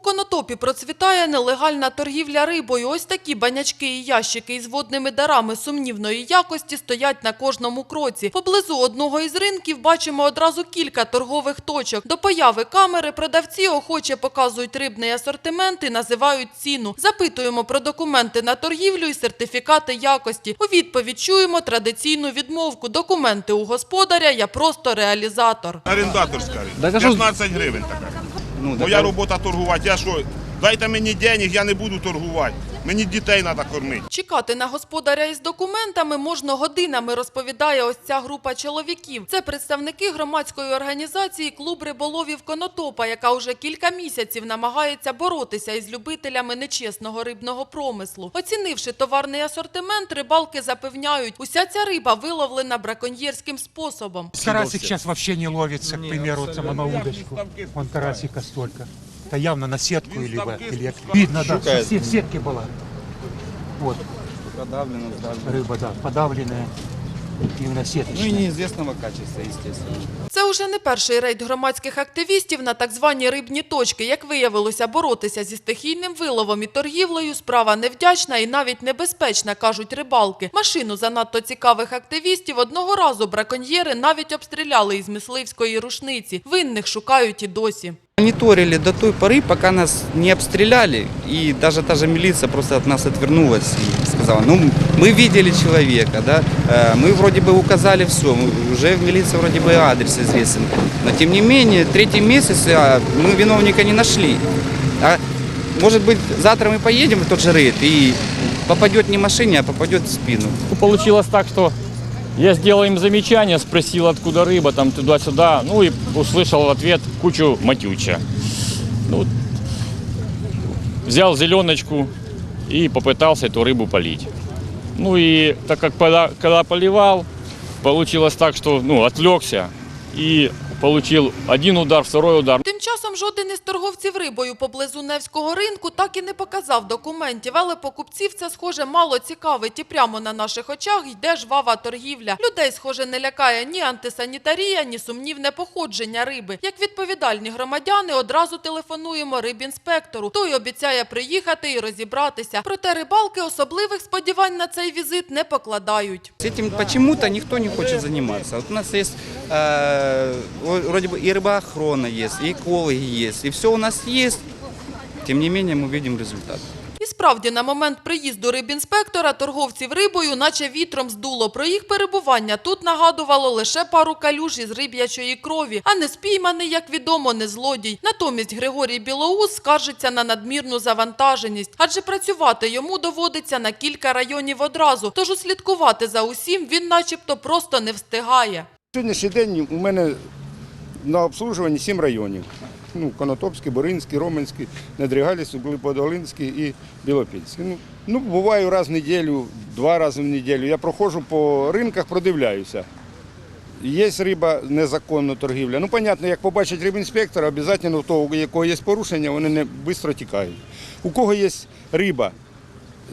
конотопі процвітає нелегальна торгівля рибою. Ось такі банячки і ящики із водними дарами сумнівної якості стоять на кожному кроці. Поблизу одного із ринків бачимо одразу кілька торгових точок. До появи камери продавці охоче показують рибний асортимент і називають ціну. Запитуємо про документи на торгівлю і сертифікати якості. У відповідь чуємо традиційну відмовку. Документи у господаря, я просто реалізатор. Орендаторська. Так, а що- 15 гривень така. Ну, Моя робота торгувати. Я що, дайте мені денег, я не буду торгувати. Мені дітей треба кормити. Чекати на господаря із документами можна годинами, розповідає ось ця група чоловіків. Це представники громадської організації Клуб риболовів Конотопа, яка уже кілька місяців намагається боротися із любителями нечесного рибного промислу. Оцінивши товарний асортимент, рибалки запевняють, уся ця риба виловлена браконьєрським способом. Карасик сейчас вообще не ловится, к примеру, само на удочку. Вон карасика столько Это явно на сетку или, или видно, да, Шукает. все в сетке была. Вот подавлено, сдавлено. рыба, да, подавленная, именно Ну и сеточная. неизвестного качества, естественно. Це уже не перший рейд громадських активістів на так звані рибні точки. Як виявилося, боротися зі стихійним виловом і торгівлею справа невдячна і навіть небезпечна, кажуть рибалки. Машину занадто цікавих активістів одного разу браконьєри навіть обстріляли із мисливської рушниці. Винних шукають і досі. Мониторили до той поры, пока нас не обстреляли, и даже та же милиция просто от нас отвернулась и сказала, ну, мы видели человека, да, э, мы вроде бы указали все, уже в милиции вроде бы адрес известен, но тем не менее, третий месяц а, мы виновника не нашли. А может быть, завтра мы поедем в тот же рейд и попадет не машине, а попадет в спину. Получилось так, что я сделал им замечание, спросил, откуда рыба, там туда-сюда, ну и услышал в ответ кучу матюча. Ну, взял зеленочку и попытался эту рыбу полить. Ну и так как пода- когда поливал, получилось так, что ну, отвлекся и получил один удар, второй удар. Тим часом жоден із торговців рибою поблизу Невського ринку так і не показав документів, але покупців це, схоже, мало цікавить. І прямо на наших очах йде жвава торгівля. Людей, схоже, не лякає ні антисанітарія, ні сумнівне походження риби. Як відповідальні громадяни, одразу телефонуємо рибінспектору. Той обіцяє приїхати і розібратися. Проте рибалки особливих сподівань на цей візит не покладають. С этим почему-то никто не хочет заниматься. Вот у нас есть э, о- вроде бы и рыбоохрана есть, и экологи есть, и все у нас есть. Тем не менее мы видим результат. І справді, на момент приїзду рибінспектора торговців рибою, наче вітром здуло. Про їх перебування тут нагадувало лише пару калюж із риб'ячої крові, а не спійманий, як відомо, не злодій. Натомість Григорій Білоус скаржиться на надмірну завантаженість, адже працювати йому доводиться на кілька районів одразу. Тож услідкувати за усім він, начебто, просто не встигає. Сьогоднішній день у мене на обслужуванні сім районів. Ну, Конотопський, Боринський, Роменський, Недрігалівський, Подолинський і Білопільський. Ну, ну, буваю раз в неділю, два рази в неділю. Я проходжу по ринках, продивляюся. Є риба незаконна торгівля. Ну, понятно, як побачать рибінспектора, обов'язково у того, у якого є порушення, вони не швидко тікають. У кого є риба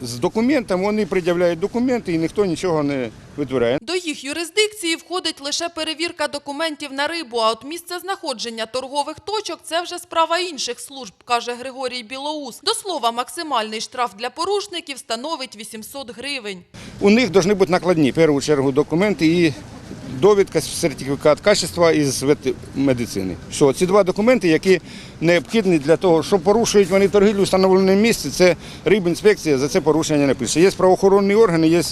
з документом, вони пред'являють документи і ніхто нічого не витворяє. До їх юрисдикції входить лише перевірка документів на рибу, а от місце знаходження торгових точок – це вже справа інших служб, каже Григорій Білоус. До слова, максимальний штраф для порушників становить 800 гривень. У них повинні бути накладні, в першу чергу, документи і довідка, сертифікат качества із медицини. Що ці два документи, які необхідні для того, що порушують вони торгівлю встановленому місці, це рибінспекція за це порушення не пише. Є правоохоронні органи, є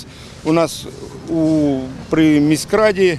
у нас у, при міськраді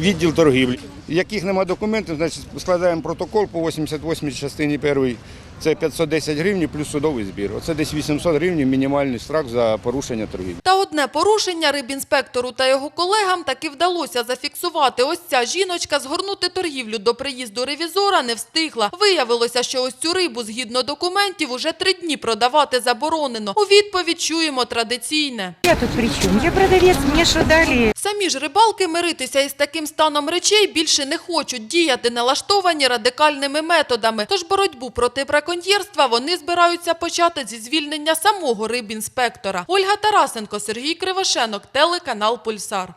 відділ торгівлі. Яких немає документів, значить складаємо протокол по 88 частині першої. Це 510 гривень плюс судовий збір. Оце десь 800 гривень мінімальний штраф за порушення торгівлі. Та одне порушення рибінспектору та його колегам таки вдалося зафіксувати. Ось ця жіночка згорнути торгівлю до приїзду ревізора не встигла. Виявилося, що ось цю рибу згідно документів уже три дні продавати заборонено. У відповідь чуємо традиційне. Я тут при чем? Я продавец, мне что дали? Самі ж рибалки миритися із таким станом речей більше не хочуть діяти, налаштовані радикальними методами. Тож боротьбу проти браконьєрства вони збираються почати зі звільнення самого рибінспектора. Ольга Тарасенко, Сергій Кривошенок, телеканал Пульсар.